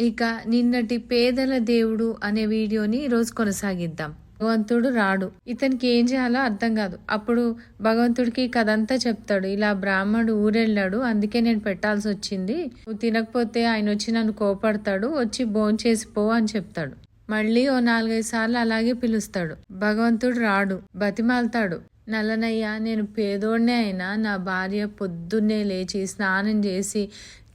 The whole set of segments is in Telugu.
ఇక నిన్నటి పేదల దేవుడు అనే వీడియోని ఈరోజు కొనసాగిద్దాం. భగవంతుడు రాడు. ఇతనికి ఏం చేయాలో అర్థం కాదు. అప్పుడు భగవంతుడికి కథ అంతా చెప్తాడు. ఇలా బ్రాహ్మణుడు ఊరెళ్ళాడు. అందుకే నేను పెట్టాల్సి వచ్చింది. నువ్వు తినకపోతే ఆయన వచ్చి నన్ను కోపడతాడు. వచ్చి భోంచేసి పో అని చెప్తాడు. మళ్ళీ ఓ నాలుగైదు సార్లు అలాగే పిలుస్తాడు. భగవంతుడు రాడు. బతిమాలుతాడు. నల్లనయ్య నేను పేదోడినే అయినా నా భార్య పొద్దున్నే లేచి స్నానం చేసి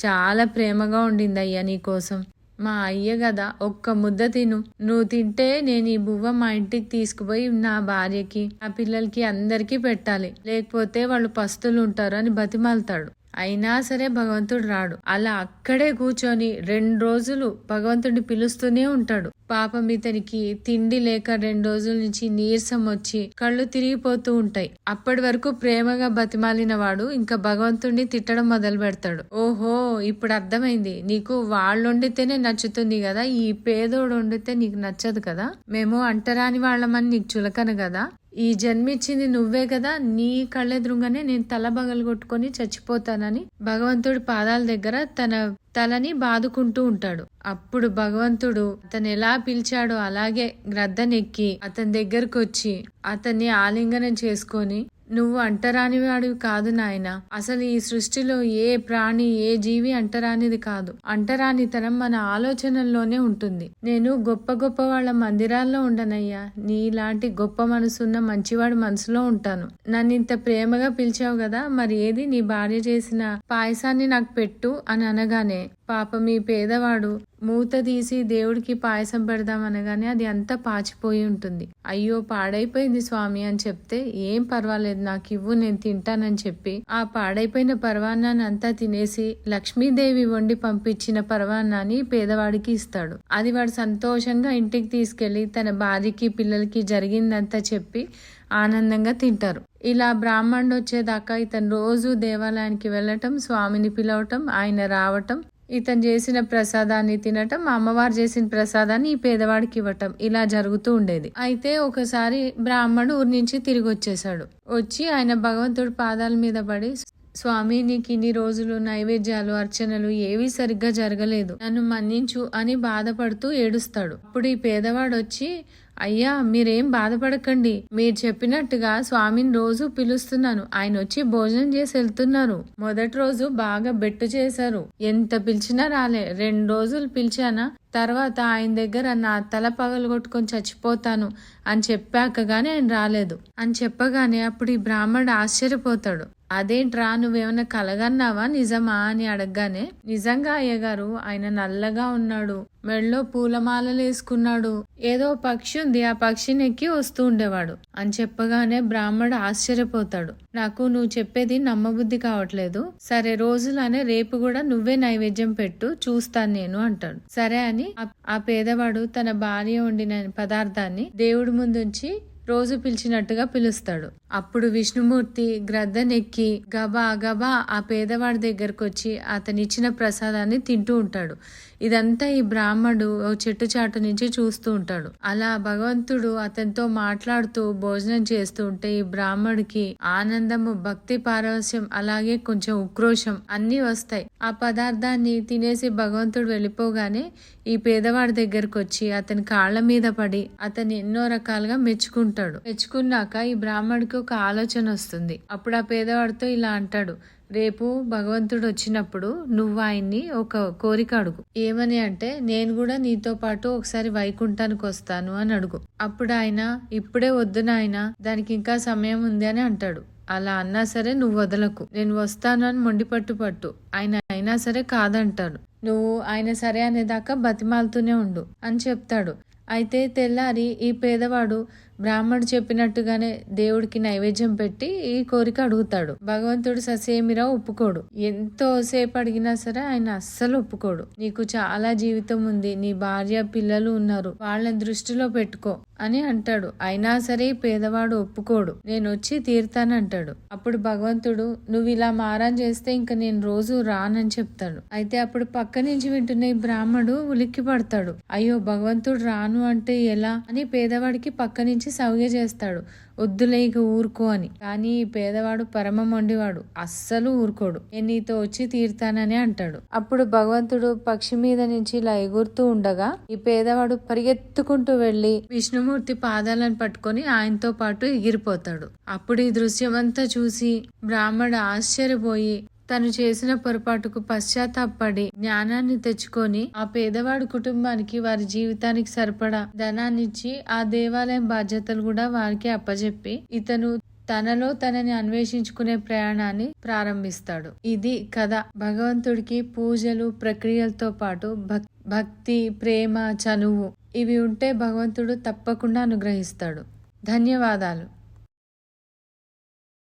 చాలా ప్రేమగా ఉండింది అయ్యా నీకోసం మా అయ్య కదా ఒక్క ముద్ద తిను. నువ్వు తింటే నేను ఈ బువ్వ మా ఇంటికి తీసుకుపోయి నా భార్యకి నా పిల్లలకి అందరికీ పెట్టాలి. లేకపోతే వాళ్ళు పస్తులు ఉంటారు అని బతిమాలతాడు. అయినా సరే భగవంతుడు రాడు. అలా అక్కడే కూర్చొని రెండు రోజులు భగవంతుడిని పిలుస్తూనే ఉంటాడు. పాపం ఇతనికి తిండి లేక రెండు రోజుల నుంచి నీరసం వచ్చి కళ్ళు తిరిగిపోతూ ఉంటాయి. అప్పటి వరకు ప్రేమగా బతిమాలిన వాడు ఇంకా భగవంతుడిని తిట్టడం మొదలు పెడతాడు. ఓహో ఇప్పుడు అర్థమైంది. నీకు వాళ్ళు వండితేనే నచ్చుతుంది కదా? ఈ పేదోడు వండితే నీకు నచ్చదు కదా? మేము అంటరాని వాళ్ళమని నీకు చులకను కదా? ఈ జన్మిచ్చింది నువ్వే కదా నీ కళ్ళెదురుగానే నేను తల బగలు కొట్టుకొని చచ్చిపోతానని భగవంతుడి పాదాల దగ్గర తన తలని బాదుకుంటూ ఉంటాడు. అప్పుడు భగవంతుడు అతను ఎలా పిలిచాడో అలాగే గ్రద్దనెక్కి అతని దగ్గరకు వచ్చి అతన్ని ఆలింగనం చేసుకొని నువ్వు అంటరానివాడివి కాదు నాయన. అసలు ఈ సృష్టిలో ఏ ప్రాణి ఏ జీవి అంటరానిది కాదు. అంటరానితనం మన ఆలోచనల్లోనే ఉంటుంది. నేను గొప్ప గొప్ప వాళ్ళ మందిరాల్లో ఉండనయ్యా. నీలాంటి గొప్ప మనసున్న మంచివాడి మనసులో ఉంటాను. నన్ను ఇంత ప్రేమగా పిలిచావు కదా మరి ఏది నీ భార్య చేసిన పాయసాన్ని నాకు పెట్టు అని అనగానే పాపం మీ పేదవాడు మూత తీసి దేవుడికి పాయసం పెడదాం అనగానే అది అంతా పాచిపోయి ఉంటుంది. అయ్యో పాడైపోయింది స్వామి అని చెప్తే ఏం పర్వాలేదు నాకు ఇవ్వు నేను తింటానని చెప్పి. ఆ పాడైపోయిన పర్వాన్నాన్ని అంతా తినేసి లక్ష్మీదేవి వండి పంపించిన పర్వాన్నాన్ని పేదవాడికి ఇస్తాడు. అది వాడు సంతోషంగా ఇంటికి తీసుకెళ్ళి తన భార్యకి పిల్లలకి జరిగిందంతా చెప్పి ఆనందంగా తింటారు. ఇలా బ్రాహ్మణుడు వచ్చేదాకా ఇతను రోజు దేవాలయానికి వెళ్ళటం స్వామిని పిలవటం ఆయన రావటం ఇతను చేసిన ప్రసాదాన్ని తినటం అమ్మవారు చేసిన ప్రసాదాన్ని ఈ పేదవాడికి ఇవ్వటం ఇలా జరుగుతూ ఉండేది. అయితే ఒకసారి బ్రాహ్మణుడు ఊరి నుంచి తిరిగి వచ్చేసాడు వచ్చి ఆయన భగవంతుడి పాదాల మీద పడి స్వామి నీకు ఇన్ని రోజులు నైవేద్యాలు అర్చనలు ఏవి సరిగ్గా జరగలేదు. నన్ను మన్నించు అని బాధపడుతూ ఏడుస్తాడు. అప్పుడు ఈ పేదవాడు వచ్చి అయ్యా మీరేం బాధపడకండి. మీరు చెప్పినట్టుగా స్వామిని రోజు పిలుస్తున్నాను. ఆయన వచ్చి భోజనం చేసి వెళ్తున్నారు. మొదటి రోజు బాగా బెట్టు చేశారు. ఎంత పిలిచినా రాలే. రెండు రోజులు పిలిచానా? తర్వాత ఆయన దగ్గర నా తల పగలు కొట్టుకొని చచ్చిపోతాను అని చెప్పాక గానీ ఆయన రాలేదు. అని చెప్పగానే అప్పుడు ఈ బ్రాహ్మణుడు ఆశ్చర్యపోతాడు. అదేంట్రా నువ్వేమైనా కలగన్నావా నిజమా? అని అడగగానే నిజంగా అయ్యగారు ఆయన నల్లగా ఉన్నాడు. మెడలో పూలమాలలు వేసుకున్నాడు. ఏదో పక్షి ఉంది ఆ పక్షిని ఎక్కి వస్తూ ఉండేవాడు. అని చెప్పగానే బ్రాహ్మడు ఆశ్చర్యపోతాడు. నాకు నువ్వు చెప్పేది నమ్మబుద్ధి కావట్లేదు. సరే రోజులానే రేపు కూడా నువ్వే నైవేద్యం పెట్టు చూస్తాను నేను అంటాడు. సరే అని ఆ పేదవాడు తన భార్య వండిన పదార్థాన్ని దేవుడి ముందుంచి రోజు పిలిచినట్టుగా పిలుస్తాడు. అప్పుడు విష్ణుమూర్తి గ్రద్దనెక్కి గబా గబా ఆ పేదవాడి దగ్గరకు వచ్చి అతనిచ్చిన ప్రసాదాన్ని తింటూ ఉంటాడు. ఇదంతా ఈ బ్రాహ్మడు ఓ చెట్టు చాటు నుంచి చూస్తూ ఉంటాడు. అలా భగవంతుడు అతనితో మాట్లాడుతూ భోజనం చేస్తూ ఉంటే ఈ బ్రాహ్మడికి ఆనందము భక్తి పారవశ్యం అలాగే కొంచెం ఉక్రోషం అన్ని వస్తాయి. ఆ పదార్థాన్ని తినేసి భగవంతుడు వెళ్ళిపోగానే ఈ పేదవాడి దగ్గరకు వచ్చి అతని కాళ్ళ మీద పడి అతన్ని ఎన్నో రకాలుగా మెచ్చుకుంటాడు. తెచ్చుకున్నాక ఈ బ్రాహ్మడికి ఒక ఆలోచన వస్తుంది. అప్పుడు ఆ పేదవాడితో ఇలా అంటాడు. రేపు భగవంతుడు వచ్చినప్పుడు నువ్వు ఆయన్ని ఒక కోరిక అడుగు. ఏమని అంటే నేను కూడా నీతో పాటు ఒకసారి వైకుంఠానికి వస్తాను అని అడుగు. అప్పుడు ఆయన ఇప్పుడే వద్దు నాయన దానికి ఇంకా సమయం ఉంది అని అంటాడు. అలా అన్నా సరే నువ్వు వదలకు. నేను వస్తాను అని మొండి పట్టు పట్టు. ఆయన అయినా సరే కాదంటాడు. నువ్వు ఆయన సరే అనేదాకా బతిమాలుతూనే ఉండు అని చెప్తాడు. అయితే తెల్లారి ఈ పేదవాడు బ్రాహ్మణుడు చెప్పినట్టుగానే దేవుడికి నైవేద్యం పెట్టి ఈ కోరిక అడుగుతాడు. భగవంతుడు ససేమిరా ఒప్పుకోడు. ఎంతో సేపు అడిగినా సరే ఆయన అస్సలు ఒప్పుకోడు. నీకు చాలా జీవితం ఉంది. నీ భార్య పిల్లలు ఉన్నారు. వాళ్ళని దృష్టిలో పెట్టుకో అని అంటాడు. అయినా సరే పేదవాడు ఒప్పుకోడు. నేను వచ్చి తీరుతానంటాడు అప్పుడు భగవంతుడు నువ్వు ఇలా మారం చేస్తే ఇంకా నేను రోజు రానని చెప్తాడు. అయితే అప్పుడు పక్క నుంచి వింటున్న ఈ బ్రాహ్మడు ఉలిక్కి పడతాడు అయ్యో భగవంతుడు రాను అంటే ఎలా అని పేదవాడికి పక్క నుంచి సౌగ చేస్తాడు. వద్దులే ఇక ఊరుకో అని. కానీ ఈ పేదవాడు పరమ మొండివాడు. అస్సలు ఊరుకోడు. నేను నీతో వచ్చి తీరుతానని అంటాడు. అప్పుడు భగవంతుడు పక్షి మీద నుంచి ఇలా ఎగురుతూ ఉండగా ఈ పేదవాడు పరిగెత్తుకుంటూ వెళ్ళి విష్ణుమూర్తి పాదాలను పట్టుకొని ఆయనతో పాటు ఎగిరిపోతాడు. అప్పుడు ఈ దృశ్యం అంతా చూసి బ్రాహ్మడు ఆశ్చర్యపోయి తను చేసిన పొరపాటుకు పశ్చాత్తాపడి జ్ఞానాన్ని తెచ్చుకొని ఆ పేదవాడి కుటుంబానికి వారి జీవితానికి సరిపడా ధనాన్నిచ్చి ఆ దేవాలయం బాధ్యతలు కూడా వారికి అప్పజెప్పి ఇతను తనలో తనని అన్వేషించుకునే ప్రయాణాన్ని ప్రారంభిస్తాడు. ఇది కథ. భగవంతుడికి పూజలు ప్రక్రియలతో పాటు భక్ భక్తి ప్రేమ చనువు ఇవి ఉంటే భగవంతుడు తప్పకుండా అనుగ్రహిస్తాడు. ధన్యవాదాలు.